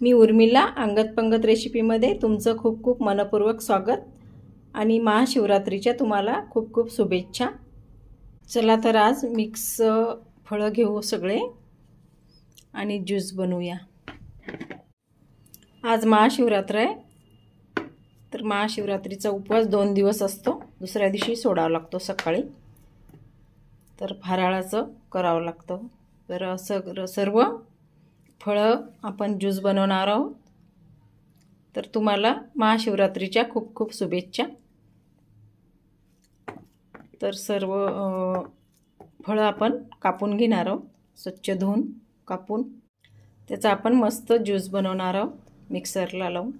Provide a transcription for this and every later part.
मी उर्मिला अंगत पंगत रेसिपीमध्ये तुमचं खूप खूप मनपूर्वक स्वागत आणि महाशिवरात्रीच्या तुम्हाला खूप खूप शुभेच्छा. चला तर आज मिक्स फळं घेऊ सगळे आणि ज्यूस बनवूया. आज महाशिवरात्र आहे. तर महाशिवरात्रीचा उपवास दोन दिवस असतो. दुसऱ्या दिवशी सोडावा लागतो सकाळी. तर फराळाचं करावं लागतं. तर असं सर्व फळं आपण ज्यूस बनवणार आहोत. तर तुम्हाला महाशिवरात्रीच्या खूप खूप शुभेच्छा. तर सर्व फळं आपण कापून घेणार आहोत. स्वच्छ धुवून कापून. त्याचा आपण मस्त ज्यूस बनवणार आहोत मिक्सरला लावून.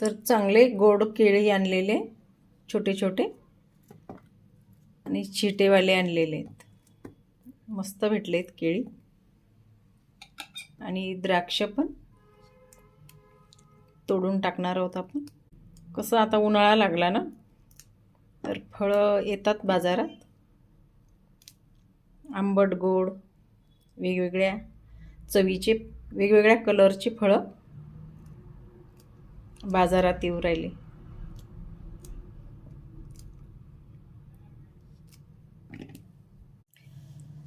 तर चांगले गोड केळी आणलेले छोटे छोटे. आणि छिटेवाले आणलेले आहेत. मस्त भेटले आहेत केळी. आणि द्राक्ष पण तोडून टाकणार आहोत आपण. कसं आता उन्हाळा लागला ना तर फळं येतात बाजारात. आंबट गोड वेगवेगळ्या चवीचे वेगवेगळ्या कलरची फळं बाजारात येऊ राहिले.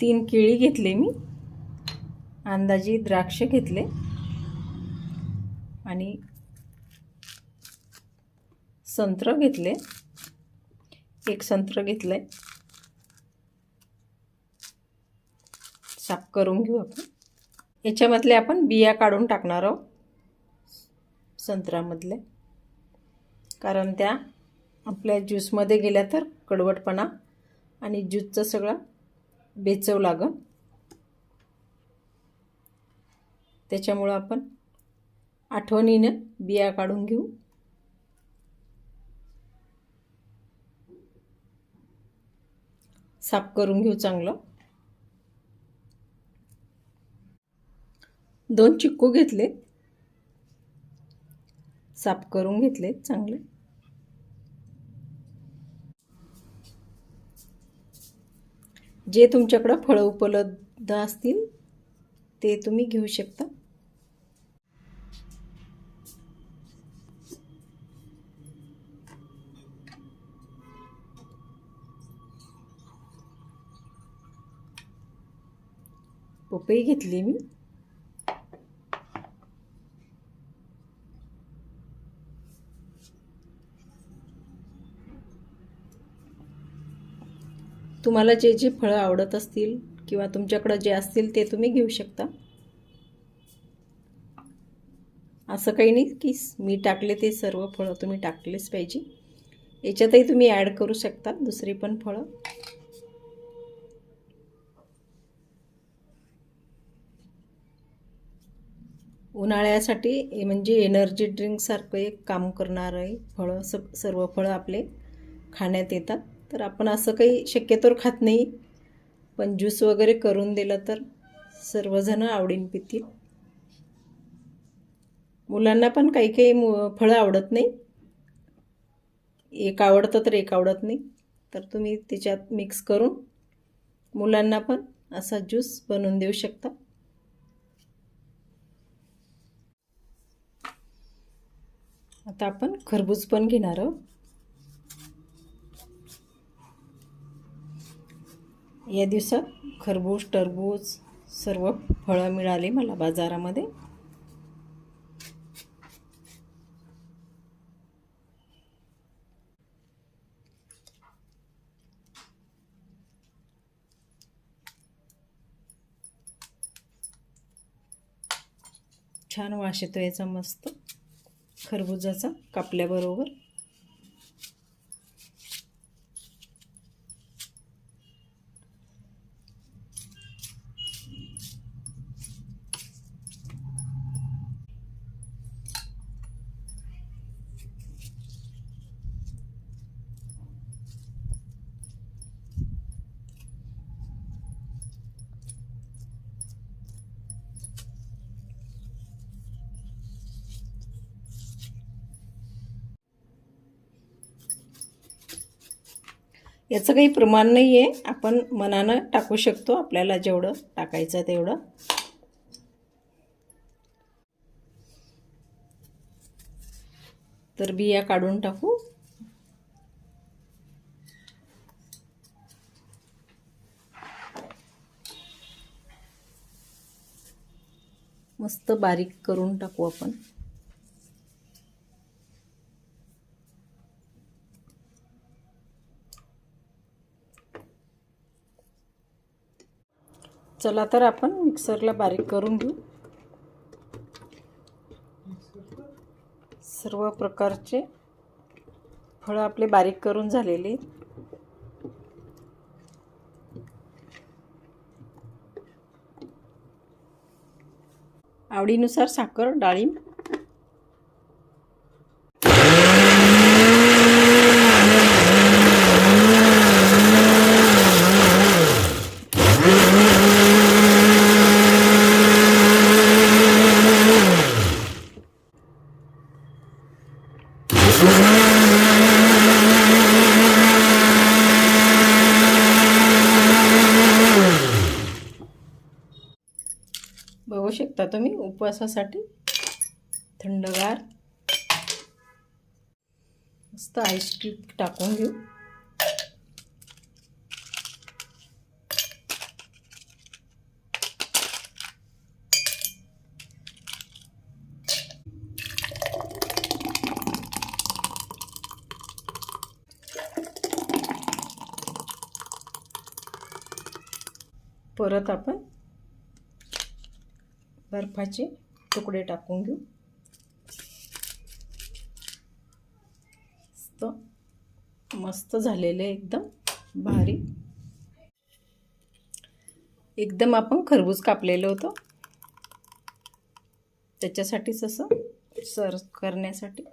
तीन केळी घेतले मी. अंदाजी द्राक्ष घेतले. आणि संत्र घेतले. एक संत्र घेतलं आहे साफ करून घेऊ आपण. याच्यामधले आपण बिया काढून टाकणार आहोत. संत्रामधले. कारण त्या आपल्या ज्यूसमध्ये गेल्या तर कडवटपणा आणि ज्यूसचं सगळं बेचव लागं त्याच्यामुळं आपण आठवणीनं बिया काढून घेऊ. साफ करून घेऊ चांगलं. दोन चिक्कू घेतले साफ करून घेतले चांगले. जे तुमच्याकडं फळं उपलब्ध असतील ते तुम्ही घेऊ शकता. पपई घेतली मी. तुम्हाला जे जे फळं आवडत असतील किंवा तुमच्याकडं जे असतील ते तुम्ही घेऊ शकता. असं काही नाही की मी टाकले ते सर्व फळं तुम्ही टाकलेच पाहिजे. याच्यातही तुम्ही ॲड करू शकता दुसरी पण फळं. उन्हाळ्यासाठी म्हणजे एनर्जी ड्रिंकसारखं एक काम करणारं आहे फळं स सर्व फळं आपले खाण्यात येतात. तर आपण असं काही शक्यतोवर खात नाही. पण ज्यूस वगैरे करून दिलं तर सर्वजणं आवडीन पितील. मुलांना पण काही काही मु फळं आवडत नाही. एक आवडतं तर एक आवडत नाही. तर तुम्ही त्याच्यात मिक्स करून मुलांना पण असा ज्यूस बनवून देऊ शकता. आता आपण खरबूज पण घेणार आहोत. या दिवसात खरबूज टरबूज सर्व फळं मिळाली मला बाजारामध्ये. छान वास येतो याचा मस्त खरबुजाचा कापल्याबरोबर याचं काही प्रमाण नाही आहे आपण मनानं टाकू शकतो. आपल्याला जेवढं टाकायचं तेवढं. तर बिया काढून टाकू. मस्त बारीक करून टाकू आपण. चला तर आपण मिक्सरला बारीक करून घेऊ. सर्व प्रकारचे फळं आपले बारीक करून झालेले आवडीनुसार साखर डाळिंब बघू शकता तुम्ही उपवासासाठी. थंडगार. मस्त आईस क्यूब टाकून घेऊ. परत आपण बर्फाचे तुकडे टाकून घेऊ. मस्त मस्त झालेले एकदम भारी. एकदम आपण खरबूज कापलेलं होतं. त्याच्यासाठीच असं सर्व करण्यासाठी.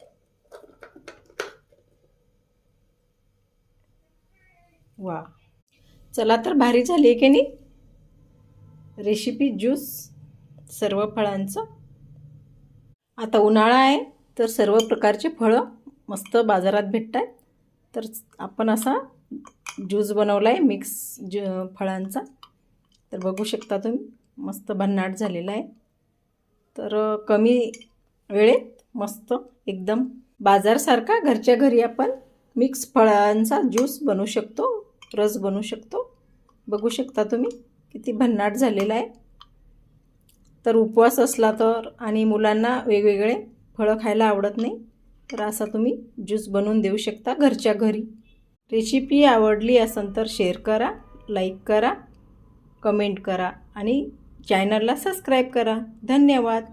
वा. चला तर भारी झाली आहे की नाही? रेसिपी ज्यूस सर्व फळांचं. आता उन्हाळा आहे तर सर्व प्रकारचे फळं मस्त बाजारात भेटत आहेत तर आपण असा ज्यूस बनवला आहे मिक्स ज फळांचा. तर बघू शकता तुम्ही मस्त भन्नाट झालेला आहे. तर कमी वेळेत मस्त एकदम बाजारसारखा घरच्या घरी आपण मिक्स फळांचा ज्यूस बनवू शकतो रस बनवू शकतो. बघू शकता तुम्ही किती भन्नाट झालेला आहे. तर उपवास असला तर आणि मुलांना वेगवेगळे फळं खायला आवडत नाही तर असा तुम्ही ज्यूस बनवून देऊ शकता घरच्या घरी. रेसिपी आवडली असेल तर शेअर करा लाईक करा कमेंट करा आणि चॅनलला सबस्क्राईब करा. धन्यवाद.